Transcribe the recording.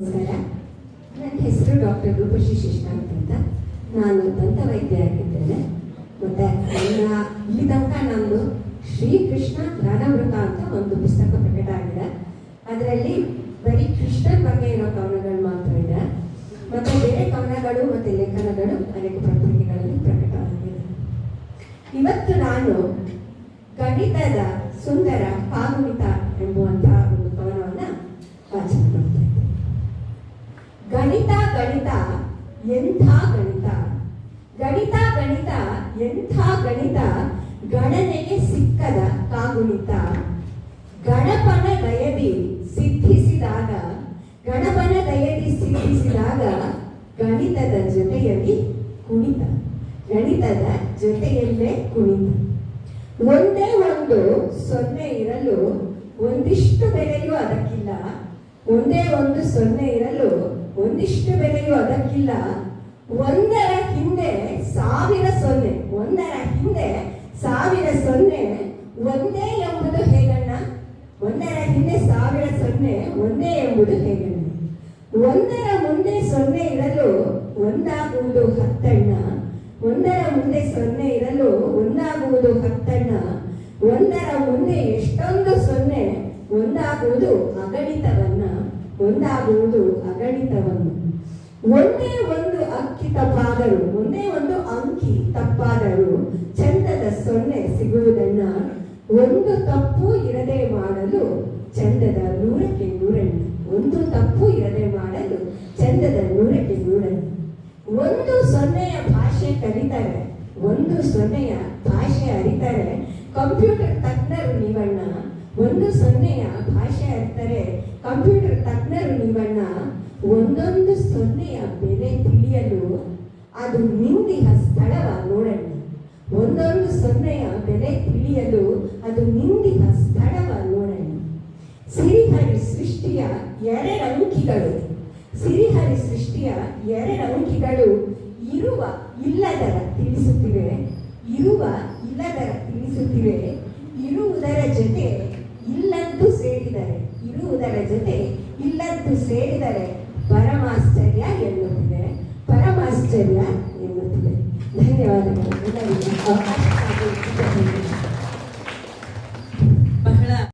ನಮಸ್ಕಾರ. ನನ್ನ ಹೆಸರು ಡಾಕ್ಟರ್ ರೂಪಶ್ರೀ ಶಿಷ್ಣಾಂತ್ ಅಂತ. ನಾನು ದಂತ ವೈದ್ಯ ಆಗಿದ್ದೇನೆ. ಮತ್ತೆ ನನ್ನ ಇಲ್ಲಿ ತನಕ ನಮ್ಮದು ಶ್ರೀಕೃಷ್ಣ ಧ್ಯಾನಾಮೃತ ಅಂತ ಒಂದು ಪುಸ್ತಕ ಪ್ರಕಟ ಆಗಿದೆ. ಅದರಲ್ಲಿ ಬರೀ ಕೃಷ್ಣನ ಬಗ್ಗೆ ಇರೋ ಕವನಗಳು ಮಾತ್ರ ಇದೆ. ಮತ್ತೆ ಬೇರೆ ಕವನಗಳು ಮತ್ತೆ ಲೇಖನಗಳು ಅನೇಕ ಪತ್ರಿಕೆಗಳಲ್ಲಿ ಪ್ರಕಟ ಆಗಿದೆ. ಇವತ್ತು ನಾನು ಗಣಿತದ ಸುಂದರ ಕಾಗುಣಿತ ಎಂಬುವಂತಹ ಗಣಿತ? ಎಂಥ ಗಣಿತ? ಗಣಿತ ಗಣಿತ, ಎಂಥ ಗಣಿತ? ಗಣನೆಗೆ ಸಿಕ್ಕದ ಕಾಗುಣಿತ. ಗಣಪನ ದಯದಿ ಸಿದ್ಧಿಸಿದಾಗ ಗಣಪನ ದಯದಿ ಸಿದ್ಧಿಸಿದಾಗ ಗಣಿತದ ಜೊತೆಯಲ್ಲಿ ಕುಣಿತ. ಗಣಿತದ ಜೊತೆಯಲ್ಲೇ ಕುಣಿತ. ಒಂದೇ ಒಂದು ಸೊನ್ನೆ ಇರಲು ಒಂದಿಷ್ಟು ಬೆಲೆಯೂ ಅದಕ್ಕಿಲ್ಲ. ಒಂದೇ ಒಂದು ಸೊನ್ನೆ ಇರಲು ಒಂದಿಷ್ಟು ಬೆಲೆಯೂ ಅದಕ್ಕಿಲ್ಲ. ಒಂದರ ಹಿಂದೆ ಸಾವಿರ ಸೊನ್ನೆ, ಒಂದರ ಹಿಂದೆ ಸಾವಿರ ಸೊನ್ನೆ, ಒಂದೇ ಎಂಬುದು ಹೇಗಣ್ಣ? ಒಂದರ ಹಿಂದೆ ಸಾವಿರ ಸೊನ್ನೆ, ಒಂದೇ ಎಂಬುದು ಹೇಗಣ್ಣ? ಒಂದರ ಮುಂದೆ ಸೊನ್ನೆ ಇರಲು ಒಂದಾಗುವುದು ಹತ್ತಣ್ಣ. ಒಂದರ ಮುಂದೆ ಸೊನ್ನೆ ಇರಲು ಒಂದಾಗುವುದು ಹತ್ತಣ್ಣ. ಒಂದರ ಮುಂದೆ ಎಷ್ಟೊಂದು ಸೊನ್ನೆ, ಒಂದಾಗುವುದು ಅಗಣಿತವನ್ನ. ಒಂದಾಗುವುದು ಅಗಣಿತವನ್ನು ಒಂದೇ ಒಂದು ಅಕ್ಕಿ ತಪ್ಪಾದರೂ ಒಂದೇ ಒಂದು ಅಂಕಿ ತಪ್ಪಾದರೂ ಚಂದದ ಸೊನ್ನೆ ಸಿಗುವುದನ್ನ ಒಂದು ತಪ್ಪು ಇರದೆ ಮಾಡಲು ಚಂದದ ನೂರಕ್ಕೆ ನೂರಣ್ಣ ಒಂದು ತಪ್ಪು ಇರದೆ ಮಾಡಲು ಚಂದದ ನೂರಕ್ಕೆ ನೂರಣ್ಣ ಒಂದು ಸೊನ್ನೆಯ ಭಾಷೆ ಕಲಿತಾರೆ, ಒಂದು ಸೊನ್ನೆಯ ಭಾಷೆ ಅರಿತಾರೆ, ಕಂಪ್ಯೂಟರ್ ತಜ್ಞರು ನೀವಣ್ಣ, ಒಂದು ಸೊನ್ನೆಯ ಭಾಷೆ ಅರಿತಾರೆ, ಕಂಪ್ಯೂಟರ್ ತಜ್ಞರು ನೀವಣ್ಣ, ಒಂದೊಂದು ಸೊನ್ನೆಯ ಬೆಲೆ ತಿಳಿಯಲು. ಅದು ನಿಂದಿಯ ಸ್ಥಳವ ನೋಡಣ್ಣ ಒಂದೊಂದು ಸೊನ್ನೆಯ ಬೆಲೆ ತಿಳಿಯಲು ಅದು ನಿಂದಿಯ ಸ್ಥಳವ ನೋಡಣ್ಣ ಸಿರಿಹರಿ ಸೃಷ್ಟಿಯ ಎರಡಂಕಿಗಳು ಸಿರಿಹರಿ ಸೃಷ್ಟಿಯ ಎರಡಂಕಿಗಳು ಇರುವ ಇಲ್ಲದರ ತಿಳಿಸುತ್ತಿವೆ. ಇರುವ ಇಲ್ಲದರ ತಿಳಿಸುತ್ತಿವೆ. ಇರುವುದರ ಜೊತೆ ಇಲ್ಲದ್ದು ಸೇರಿದರೆ. ಇರುವುದರ ಜೊತೆ ಇಲ್ಲದ್ದು ಸೇರಿದರೆ. 굉장히 고마워하시고